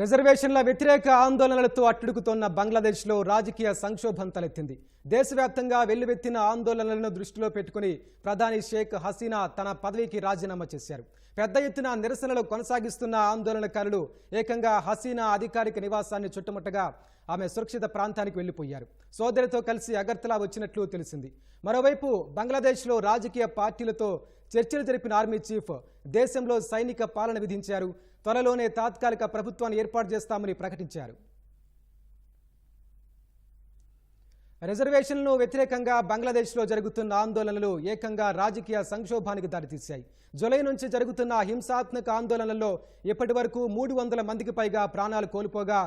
రిజర్వేషన్ల వ్యతిరేక ఆందోళనలతో అట్టుడుకుతోన్న బంగ్లాదేశ్లో రాజకీయ సంక్షోభం తలెత్తింది. దేశవ్యాప్తంగా వెల్లువెత్తిన ఆందోళనలను దృష్టిలో పెట్టుకుని ప్రధాని షేక్ హసీనా తన పదవికి రాజీనామా చేశారు. పెద్ద ఎత్తున నిరసనలు కొనసాగిస్తున్న ఆందోళనకారులు ఏకంగా హసీనా అధికారిక నివాసాన్ని చుట్టుముట్టగా ఆమె సురక్షిత ప్రాంతానికి వెళ్ళిపోయారు సోదరితో కలిసి అగర్తలా వచ్చినట్లు తెలిసింది. మరోవైపు బంగ్లాదేశ్లో రాజకీయ పార్టీలతో చర్చలు జరిపిన ఆర్మీ చీఫ్ దేశంలో సైనిక పాలన విధించారు. త్వరలోనే తాత్కాలిక ప్రభుత్వాన్ని ఏర్పాటు చేస్తామని ప్రకటించారు. రిజర్వేషన్లను వ్యతిరేకంగా బంగ్లాదేశ్లో జరుగుతున్న ఆందోళనలు ఏకంగా రాజకీయ సంక్షోభానికి దారితీశాయి. జులై నుంచి జరుగుతున్న హింసాత్మక ఆందోళనల్లో ఇప్పటి వరకు మూడు వందల మందికి పైగా ప్రాణాలు కోల్పోగా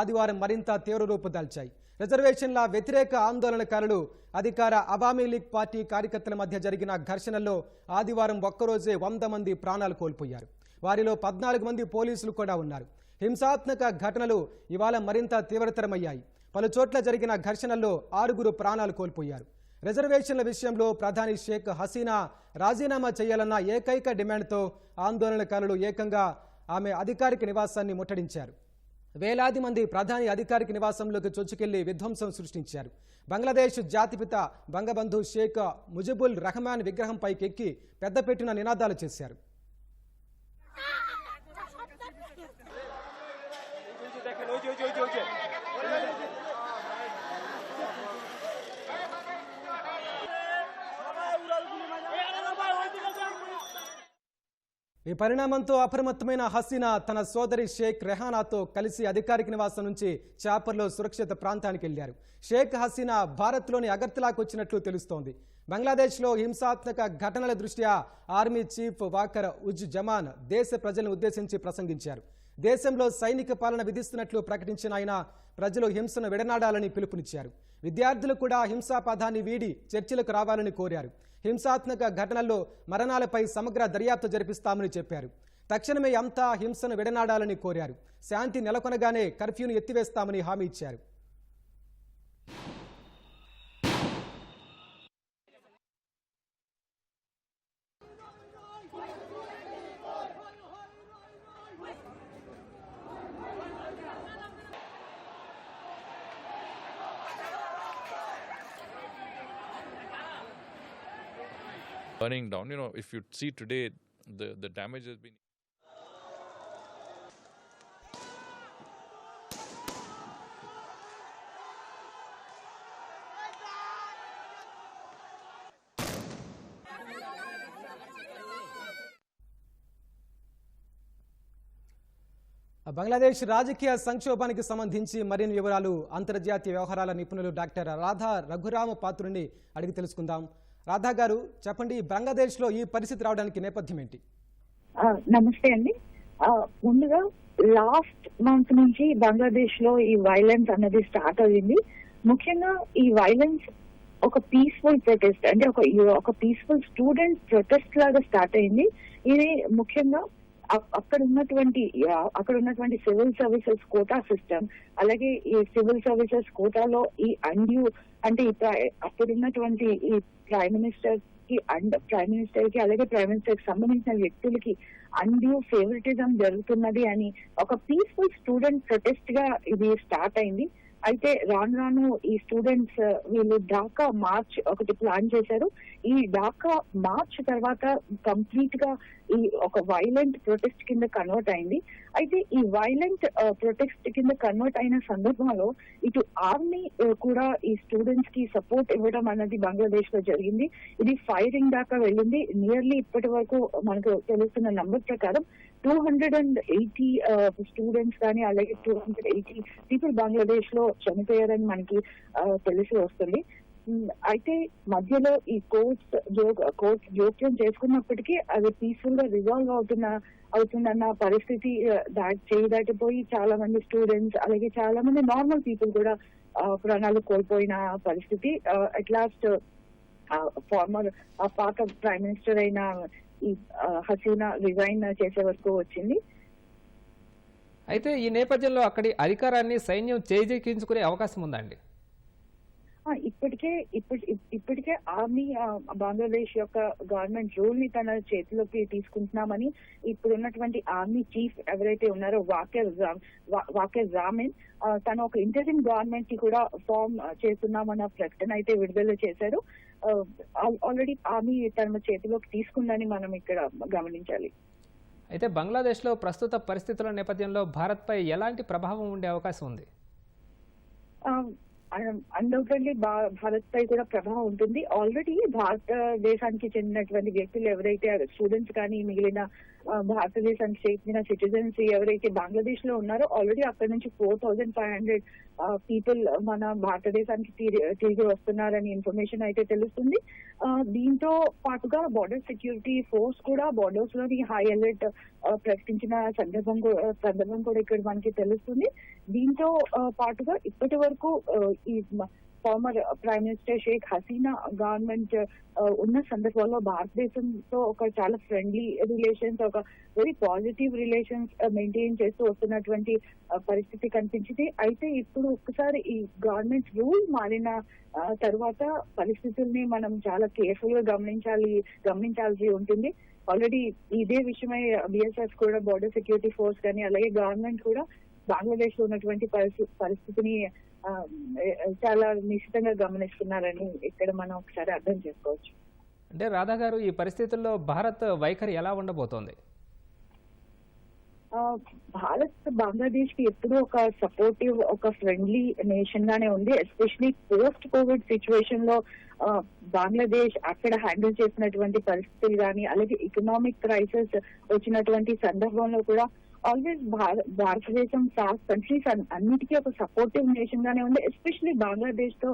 ఆదివారం మరింత తీవ్ర రూపు దాల్చాయి. రిజర్వేషన్ల వ్యతిరేక ఆందోళనకారులు అధికార అవామీ లీగ్ పార్టీ కార్యకర్తల మధ్య జరిగిన ఘర్షణల్లో ఆదివారం ఒక్కరోజే వంద మంది ప్రాణాలు కోల్పోయారు. వారిలో పద్నాలుగు మంది పోలీసులు కూడా ఉన్నారు. హింసాత్మక ఘటనలు ఇవాళ మరింత తీవ్రతరమయ్యాయి. పలుచోట్ల జరిగిన ఘర్షణల్లో ఆరుగురు ప్రాణాలు కోల్పోయారు. రిజర్వేషన్ల విషయంలో ప్రధాని షేక్ హసీనా రాజీనామా చేయాలన్న ఏకైక డిమాండ్తో ఆందోళనకారులు ఏకంగా ఆమె అధికారిక నివాసాన్ని ముట్టడించారు. వేలాది మంది ప్రధాని అధికారిక నివాసంలోకి చొచ్చుకెళ్ళి విధ్వంసం సృష్టించారు. బంగ్లాదేశ్ జాతిపిత బంగబంధు షేక్ ముజిబుల్ రహమాన్ విగ్రహంపైకి ఎక్కి పెద్దపెట్టిన నినాదాలు చేశారు. ఈ పరిణామంతో అప్రమత్తమైన హసీనా తన సోదరి షేక్ రెహానాతో కలిసి అధికారిక నివాసం నుంచి చాపర్లో సురక్షిత ప్రాంతానికి వెళ్ళారు షేక్ హసీనా భారత్లోని అగర్తలాకు వచ్చినట్లు తెలుస్తోంది. బంగ్లాదేశ్లో హింసాత్మక ఘటనల దృష్ట్యా ఆర్మీ చీఫ్ వాకర్ ఉజ్ జమాన్ దేశ ప్రజలను ఉద్దేశించి ప్రసంగించారు. దేశంలో సైనిక పాలన విధిస్తున్నట్లు ప్రకటించిన ఆయన ప్రజలు హింసను విడనాడాలని పిలుపునిచ్చారు. విద్యార్థులు కూడా హింసా పదాన్ని వీడి చర్చలకు రావాలని కోరారు. హింసాత్మక ఘటనల్లో మరణాలపై సమగ్ర దర్యాప్తు జరిపిస్తామని చెప్పారు. తక్షణమే అంతా హింసను విడనాడాలని కోరారు. శాంతి నెలకొనగానే కర్ఫ్యూను ఎత్తివేస్తామని హామీ ఇచ్చారు. Burning down. You know, if you see today, the, the damage has been. Bangladesh రాజకీయ సంక్షోభానికి సంబంధించి మరిన్ని వివరాలు అంతర్జాతీయ వ్యవహారాల నిపుణులు డాక్టర్ రాధా రఘురామ పాత్రుని అడిగి తెలుసుకుందాం రాధా గారు చెప్పండి బంగ్లాదేశ్లో ఈ పరిస్థితి రావడానికి నేపథ్యం ఏంటి? నమస్తే అండి. ముందుగా లాస్ట్ మంత్ నుంచి బంగ్లాదేశ్లో ఈ వైలెన్స్ అన్నది స్టార్ట్ అయ్యింది. ముఖ్యంగా ఈ వైలెన్స్ ఒక పీస్ఫుల్ ప్రొటెస్ట్ అంటే ఒక ఒక పీస్ఫుల్ స్టూడెంట్ ప్రొటెస్ట్ లాగా స్టార్ట్ అయింది ఇది ముఖ్యంగా అక్కడ ఉన్నటువంటి అక్కడ ఉన్నటువంటి సివిల్ సర్వీసెస్ కోటా సిస్టమ్ అలాగే ఈ సివిల్ సర్వీసెస్ కోటాలో ఈ అన్యూ అంటే ఈ అక్కడున్నటువంటి అప్పుడున్నటువంటి ఈ ప్రైమ్ మినిస్టర్కి అండ్ ప్రైమ్ మినిస్టర్కి అలాగే ప్రైమ్ మినిస్టర్కి సంబంధించిన వ్యక్తులకి అన్యూ ఫేవరెటిజం జరుగుతున్నది అని ఒక పీస్ఫుల్ స్టూడెంట్ ప్రొటెస్ట్గా ఇది స్టార్ట్ అయింది. అయితే రాను రాను ఈ స్టూడెంట్స్ వీళ్ళు ఢాకా మార్చ్ ఒకటి ప్లాన్ చేశారు. ఈ ఢాకా మార్చ్ తర్వాత కంప్లీట్గా ఈ ఒక వైలెంట్ ప్రొటెస్ట్ కింద కన్వర్ట్ అయింది. అయితే ఈ వైలెంట్ ప్రొటెస్ట్ కింద కన్వర్ట్ అయిన సందర్భంలో ఇటు ఆర్మీ కూడా ఈ స్టూడెంట్స్కి సపోర్ట్ ఇవ్వడం అన్నది బంగ్లాదేశ్లో జరిగింది. ఇది ఫైరింగ్ దాకా వెళ్ళింది. నియర్లీ ఇప్పటి వరకు మనకు తెలుస్తున్న నంబర్ ప్రకారం two hundred and eighty students కానీ అలాగే టూ హండ్రెడ్ ఎయిటీ పీపుల్ బంగ్లాదేశ్లో చనిపోయారని మనకి తెలిసి వస్తుంది. అయితే మధ్యలో ఈ కోర్ట్స్ కోర్ట్ జోక్యం చేసుకున్నప్పటికీ అది పీస్ఫుల్గా రిజాల్వ్ అవుతున్న అవుతుందన్న పరిస్థితి చేయదాటిపోయి చాలా మంది స్టూడెంట్స్ అలాగే చాలా మంది నార్మల్ పీపుల్ కూడా ప్రాణాలు కోల్పోయిన పరిస్థితి. అట్ లాస్ట్ ఫార్మర్ పాత ప్రైమ్ మినిస్టర్ అయిన హసీనా రిజైన్ చేసే వరకు వచ్చింది. అయితే ఈ నేపథ్యంలో అక్కడి అధికారాన్ని సైన్యం చేజిక్కించుకునే అవకాశం ఉందండి. ఇప్పటికే ఇప్పటి ఇప్పటికే ఆర్మీ బంగ్లాదేశ్ యొక్క గవర్నమెంట్ రూల్ని తన చేతిలోకి తీసుకుంటున్నామని ఇప్పుడు ఉన్నటువంటి ఆర్మీ చీఫ్ ఎవరైతే ఉన్నారో వాకేర్ జామ్ వా- వాకేర్ జామిన్ తను ఒక ఇంటరిమ్ గవర్నమెంట్కి కూడా ఫామ్ చేస్తున్నామన్న ప్రకటన అయితే విడుదల చేశారు. ఆల్రెడీ ఆర్మీ తన చేతిలోకి తీసుకుందని మనం ఇక్కడ గమనించాలి. అయితే బంగ్లాదేశ్లో ప్రస్తుత పరిస్థితుల నేపథ్యంలో భారత్పై ఎలాంటి ప్రభావం ఉండే అవకాశం ఉంది? అన్డౌటెడ్లీ భారత్ పై కూడా ప్రభావం ఉంటుంది. ఆల్రెడీ భారతదేశానికి చెందినటువంటి వ్యక్తులు ఎవరైతే స్టూడెంట్స్ కానీ మిగిలిన భారతదేశానికి చెందిన సిటిజన్స్ ఎవరైతే బంగ్లాదేశ్లో ఉన్నారో ఆల్రెడీ అక్కడ నుంచి four thousand five hundred people మన భారతదేశానికి తిరిగి వస్తున్నారని ఇన్ఫర్మేషన్ అయితే తెలుస్తుంది. దీంతో పాటుగా బార్డర్ సెక్యూరిటీ ఫోర్స్ కూడా బార్డర్స్లోని హై అలర్ట్ ప్రకటించిన సందర్భం సందర్భం కూడా ఇక్కడ మనకి తెలుస్తుంది. దీంతో పాటుగా ఇప్పటి వరకు ఈ former prime minister Sheikh Hasina government ఉన్న సందర్భంలో భారతదేశంతో ఒక చాలా ఫ్రెండ్లీ రిలేషన్స్ ఒక వెరీ పాజిటివ్ రిలేషన్స్ మెయింటైన్ చేస్తూ వస్తున్నటువంటి uh, పరిస్థితి కనిపించింది. అయితే ఇప్పుడు ఒక్కసారి ఈ గవర్నమెంట్ రూల్ మారిన uh, తర్వాత పరిస్థితుల్ని మనం చాలా కేర్ఫుల్గా గమనించాలి గమనించాల్సి ఉంటుంది. ఆల్రెడీ ఇదే విషయమై uh, బిఎస్ఎఫ్ కూడా బోర్డర్ సెక్యూరిటీ ఫోర్స్ కానీ అలాగే గవర్నమెంట్ కూడా బంగ్లాదేశ్లో ఉన్నటువంటి పరిస్థితి పరిస్థితిని చాలా నిశ్చితంగా గమనిస్తున్నారని ఇక్కడ మనం ఒకసారి అర్థం చేసుకోవచ్చు. అంటే రాధా గారు ఈ పరిస్థితుల్లో భారత్ వైఖరి ఎలా ఉండబోతోంది? భారత్ బంగ్లాదేశ్కి ఎప్పుడూ ఒక సపోర్టివ్ ఒక ఫ్రెండ్లీ నేషన్ గానే ఉంది. ఎస్పెషలీ పోస్ట్ కోవిడ్ సిచ్యువేషన్లో బంగ్లాదేశ్ అక్కడ హ్యాండిల్ చేసినటువంటి పరిస్థితులు కానీ అలాగే ఎకనామిక్ క్రైసిస్ వచ్చినటువంటి సందర్భంలో కూడా ఆల్వేస్ భారతదేశం సాఫ్ కంట్రీస్ అన్నిటికీ ఒక సపోర్టివ్ నేషన్ గానే ఉంది ఎస్పెషలీ బంగ్లాదేశ్తో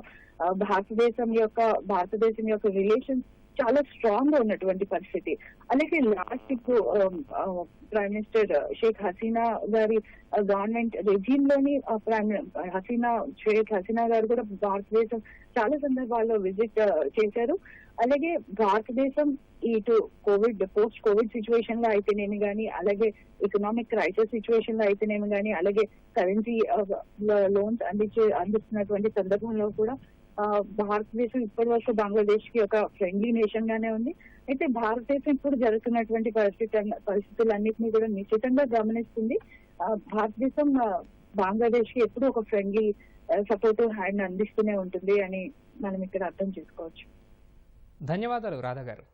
భారతదేశం యొక్క భారతదేశం యొక్క రిలేషన్స్ చాలా స్ట్రాంగ్గా ఉన్నటువంటి పరిస్థితి. అలాగే లాస్ట్ ఇప్పుడు ప్రైమ్ మినిస్టర్ షేక్ హసీనా గారి గవర్నమెంట్ రెజీమ్లోని ప్రైమ్ హసీనా షేక్ హసీనా గారు కూడా భారతదేశం చాలా సందర్భాల్లో విజిట్ చేశారు. అలాగే భారతదేశం ఇటు కోవిడ్ పోస్ట్ కోవిడ్ సిచ్యువేషన్లో అయితేనేమి కానీ అలాగే ఎకనామిక్ క్రైసిస్ సిచ్యువేషన్లో అయితేనేమి కానీ అలాగే కరెన్సీ uh, లోన్స్ అందించే అందిస్తున్నటువంటి సందర్భంలో కూడా భారతదేశం ఇప్పటి వరకు బంగ్లాదేశ్కి ఒక ఫ్రెండ్లీ నేషన్ గానే ఉంది. అయితే భారతదేశం ఇప్పుడు జరుగుతున్నటువంటి పరిస్థితి పరిస్థితులన్నింటినీ కూడా నిశ్చితంగా గమనిస్తుంది. భారతదేశం బంగ్లాదేశ్కి ఎప్పుడు ఒక ఫ్రెండ్లీ సపోర్టివ్ హ్యాండ్ అందిస్తూనే ఉంటుంది అని మనం ఇక్కడ అర్థం చేసుకోవచ్చు. ధన్యవాదాలు రాధా గారు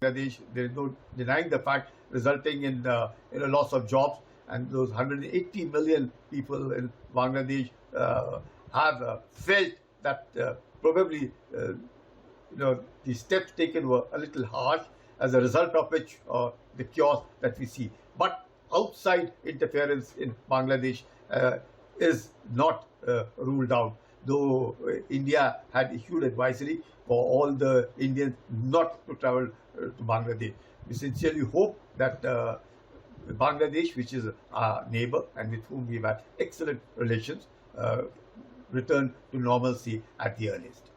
Bangladesh, there is no denying the fact, resulting in uh, in a loss of jobs. And those 180 million people in Bangladesh uh, have uh, felt that uh, probably uh, you know the steps taken were a little harsh, as a result of which uh, the chaos that we see. But outside interference in Bangladesh uh, is not uh, ruled out. Though uh, India had issued advisory for all the Indians not to travel uh, to Bangladesh. We sincerely hope that uh, Bangladesh, which is our neighbor and with whom we've had excellent relations, return to normalcy at the earliest.